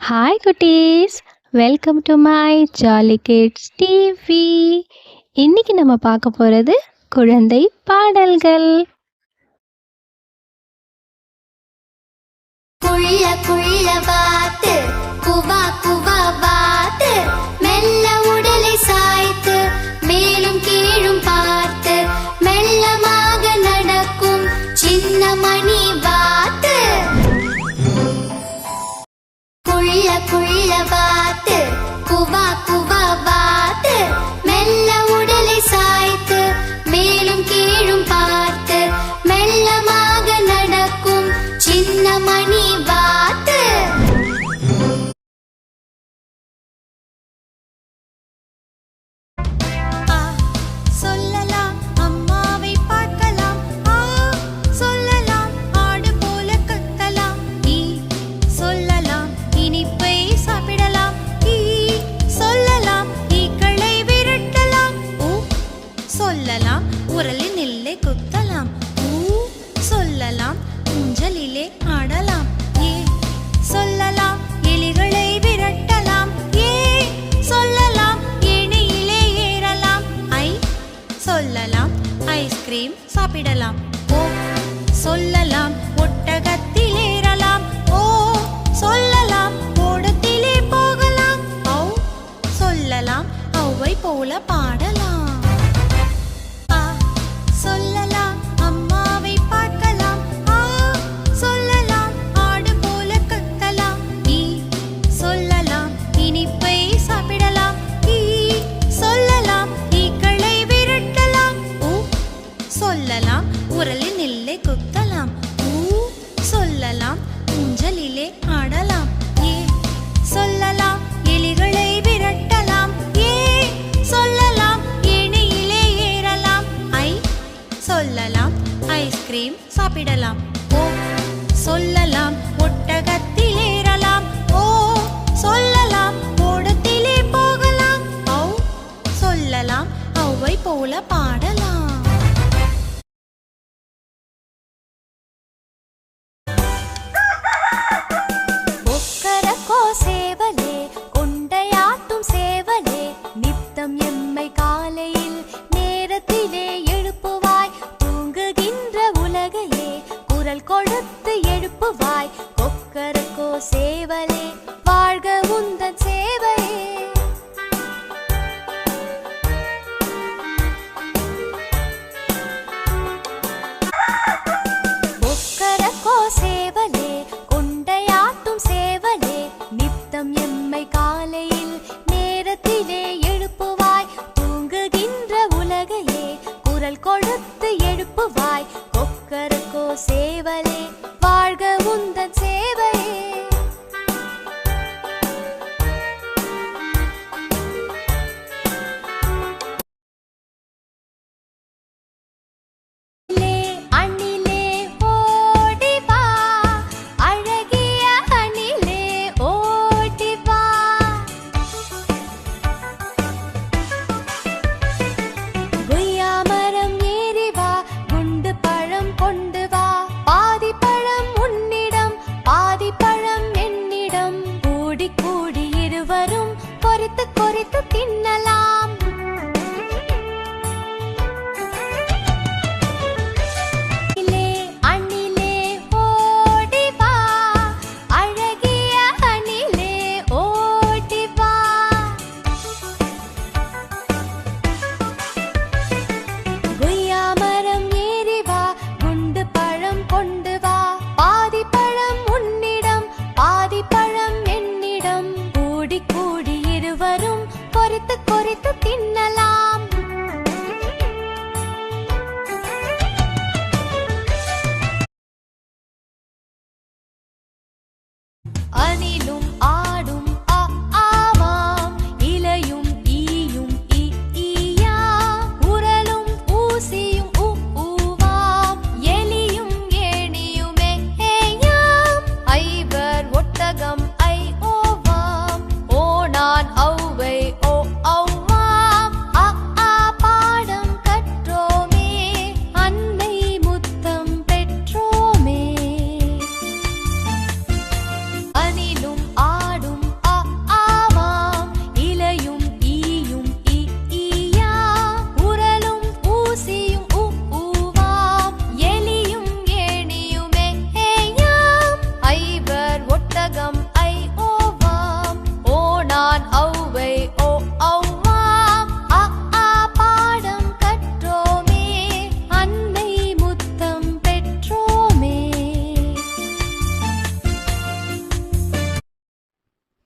Hi குட்டீஸ். Welcome to my jolly kids TV இன்னைக்கு நம்ம பார்க்க போகிறது குழந்தை பாடல்கள். குள்ள குள்ள வாத்து குவா குவா வாத்து குள்ள சொல்லலாம் ஐஸ்கிரீம் சாப்பிடலாம். ஓ சொல்லலாம் ஒட்டகத்தில் ஏறலாம். ஓ சொல்லலாம் ஓடத்திலே போகலாம். ஔ சொல்லலாம் ஔவை போல பாடலாம். சொல்லலாம். உரலில் நெல்லை குத்தலாம் ஊ சொல்லலாம். ஊஞ்சலிலே ஆடலாம். ஏ சொல்லலாம். சேவலே கொண்டையாட்டும் சேவலே நித்தம் எம்மை காலையில் நேரத்திலே எழுப்புவாய். தூங்குகின்ற உலகையே குரல் கொடுத்து எழுப்புவாய். கொக்கரக்கோ சேவலே வாழ்க உந்தன் சேவையே சேவலே கொடுத்து எழுப்புவாய். கொக்கருக்கோ சேவலே வாழ்க உந்தன் சேவையே